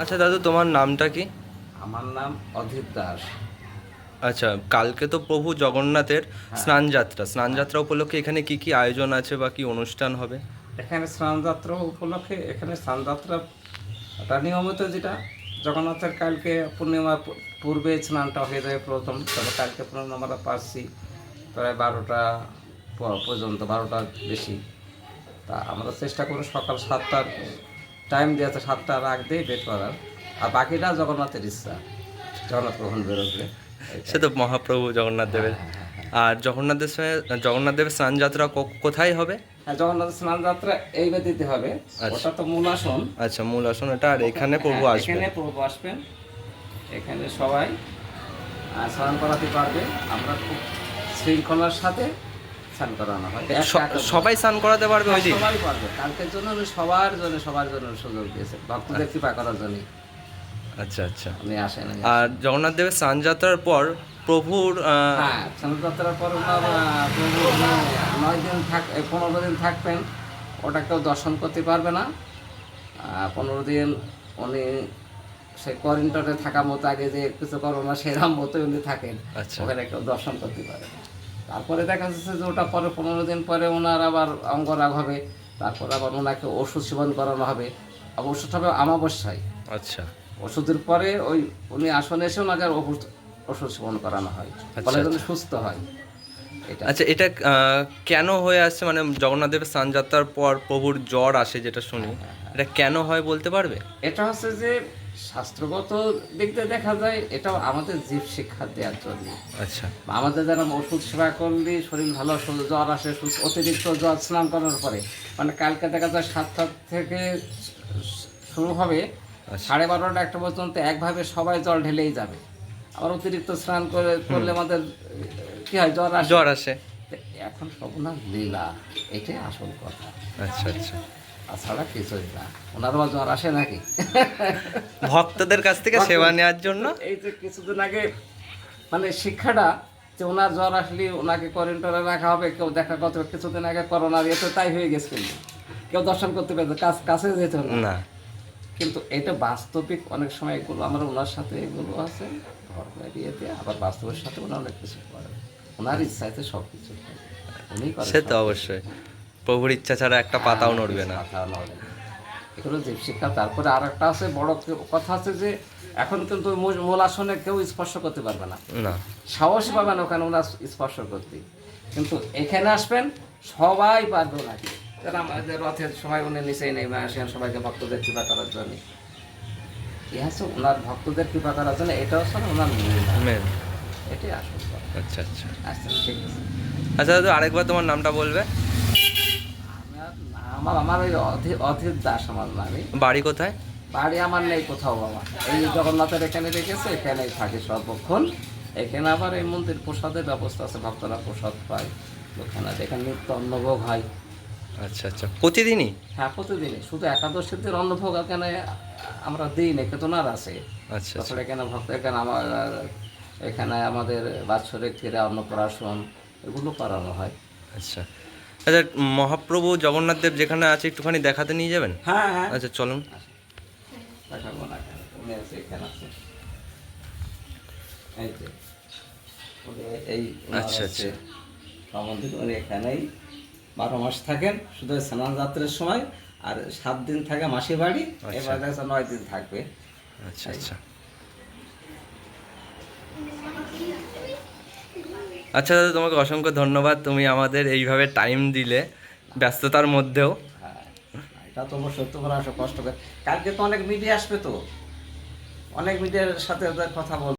আচ্ছা দাদু তোমার নামটা কি? আমার নাম অধীর দাস। আচ্ছা কালকে তো প্রভু জগন্নাথের স্নান যাত্রা স্নান যাত্রা উপলক্ষে এখানে কি কি আয়োজন আছে বা কি অনুষ্ঠান হবে? এখানে স্নানযাত্রা উপলক্ষে এখানে স্নানযাত্রা তা নিয়মিত যেটা জগন্নাথের কালকে পূর্ণিমা পূর্বে স্নানটা হয়ে যায় প্রথম তবে কালকে পূর্ণিমা আমরা পাচ্ছি প্রায় বারোটা পর্যন্ত বারোটার বেশি। তা আমরা চেষ্টা করি সকাল সাতটার টাইম দিয়েছে সাতটার আগ দিয়ে বের করার। আর বাকিটা জগন্নাথের ইচ্ছা। জগন্নাথ গ্রহণ বেরোবে? সে তো মহাপ্রভু জগন্নাথ দেবের। আর জগন্নাথ দেবের জগন্নাথ দেবের স্নান যাত্রা কো- কোথায় হবে? হ্যাঁ জগন্নাথ স্নান যাত্রা এই দিতে হবে। ওটা তো মূল আসন। আচ্ছা মূল আসন এটা আর এখানে প্রভু হ্যাঁ, আসবে এখানে প্রভু আসবেন। এখানে সবাই স্নান করাতে পারবে। আমরা খুব শৃঙ্খলার সাথে স্নান করানো হয়। সবাই স্নান করাতে পারবে ওই দিন? সবাই পারবে। কালকের জন্য উনি সবার জন্য সবার জন্য সুযোগ দিয়েছে। ভক্তদের কৃপা করার জন্য আচ্ছা আচ্ছা। উনি আসেন আর জগন্নাথ দেবের স্নান যাত্রার পর প্রভুর হ্যাঁ স্নানযাত্রার পর ওনার প্রভু নয় দিন থাক পনেরো দিন থাকবেন। ওটা কেউ দর্শন করতে পারবে না। পনেরো দিন উনি সেই কোয়ারেন্টাইনে থাকা মতো আগে যে কিছু করোনা সেরাম মতো উনি থাকেন। আচ্ছা। ওখানে কেউ দর্শন করতে পারে না। তারপরে দেখা যাচ্ছে যে ওটা পরে পনেরো দিন পরে ওনার আবার অঙ্গরাগ হবে। তারপর আবার ওনাকে ওষুধ সেবন করানো হবে। ওষুধ হবে আমাবস্যায় আচ্ছা। ওষুধের পরে ওই উনি আসনে এসে ওনাকে আর ওষুধ ওষুধ সেবন করানো হয়। ফলে যেন সুস্থ হয়। এটা। আচ্ছা এটা কেন হয়ে আসছে? মানে জগন্নাথ দেবের স্নান যাত্রার পর প্রভুর জ্বর আসে যেটা শুনি। এটা কেন হয় বলতে পারবে? এটা হচ্ছে যে শাস্ত্রগত দিক দিয়ে দেখা যায় এটাও আমাদের জীব শিক্ষা দেওয়ার জন্য। আচ্ছা। আমাদের যারা ওষুধ সেবা করলে শরীর ভালো জ্বর আসে অতিরিক্ত জ্বর স্নান করার পরে মানে কালকে দেখা যায় সাতটা থেকে শুরু হবে সাড়ে বারোটা একটা পর্যন্ত একভাবে সবাই জল ঢেলেই যাবে। আবার অতিরিক্ত স্নান করে করলে আমাদের কি হয় জ্বর আসে। জ্বর আসে। এখন সব না লীলা এটাই আসল কথা। আচ্ছা আচ্ছা। তাছাড়া কিছুই না। ওনার আবার জ্বর আসে নাকি? ভক্তদের কাছ থেকে সেবা নেওয়ার জন্য? এই যে কিছুদিন আগে মানে শিক্ষাটা যে ওনার জ্বর আসলে ওনাকে কোয়ারেন্টাইনে রাখা হবে কেউ দেখা করতে হবে। কিছুদিন আগে করোনার ইয়েতে তাই হয়ে গেছে কিন্তু। কেউ দর্শন করতে পেরেছে কাছ কাছে যেতে না। কিন্তু এটা বাস্তবিক অনেক সময় এগুলো আমরা ওনার সাথে এগুলো আছে ইয়েতে আবার বাস্তবের সাথে ওনার অনেক কিছু করে। ওনার ইচ্ছাতে সব কিছু সে তো অবশ্যই। প্রভুর ইচ্ছা ছাড়া একটা পাতাও নড়বে না। এগুলো জীব শিক্ষা তারপরে আর একটা আছে বড় কথা আছে যে এখন কিন্তু মূল- আসনে কেউ স্পর্শ করতে পারবে না। না। সাহসী পাবেন ওখানে ওনার স্পর্শ করতে। কিন্তু এখানে আসবেন সবাই পারবে ওনাকে। যারা আমাদের রথের সময় উনি নিচেই নেমে আসেন সবাইকে ভক্তদের কৃপা করার জন্য। এ হচ্ছে ওনার ভক্তদের কৃপা করার জন্য এটা হচ্ছে ওনার মেন এটাই আসল আচ্ছা আচ্ছা। আচ্ছা ঠিক আছে। আচ্ছা দাদু আরেকবার তোমার নামটা বলবে? আমার আমার ওই অধীর অধীর দাস আমার নামে বাড়ি কোথায়? বাড়ি আমার নেই কোথাও বাবা এই জগন্নাথের এখানে রেখেছে এখানেই থাকে সর্বক্ষণ। এখানে আবার এই মন্দির প্রসাদের ব্যবস্থা আছে ভক্তরা প্রসাদ পায়। ওখানে এখানে নিত্য অন্নভোগ হয়। আচ্ছা আচ্ছা। প্রতিদিনই? হ্যাঁ প্রতিদিনই। শুধু একাদশীর দিন অন্নভোগ এখানে আমরা দিই না কেতনার আছে। আচ্ছা আচ্ছা। তাছাড়া এখানে ভক্ত এখানে আমার এখানে আমাদের বাৎসরিক ক্রীড়া অন্নপ্রাশন এগুলো করানো হয়। আচ্ছা। আচ্ছা মহাপ্রভু জগন্নাথ দেব যেখানে আছে একটুখানি দেখাতে নিয়ে যাবেন? হ্যাঁ হ্যাঁ। আচ্ছা চলুন। আচ্ছা, সম্বন্ধে উনি এখানেই বারো মাস থাকেন শুধু স্নান যাত্রার সময় আর সাত দিন থাকে মাসি বাড়ি এবার নয় দিন থাকবে। আচ্ছা আচ্ছা। আচ্ছা দাদা, তোমাকে অসংখ্য ধন্যবাদ। তুমি আমাদের এইভাবে টাইম দিলে ব্যস্ততার মধ্যেও। হ্যাঁ এটা তো অবশ্য তোমরা আসো কষ্ট করে কালকে তো অনেক মিডিয়া আসবে তো। অনেক মিডিয়ার সাথে কথা বল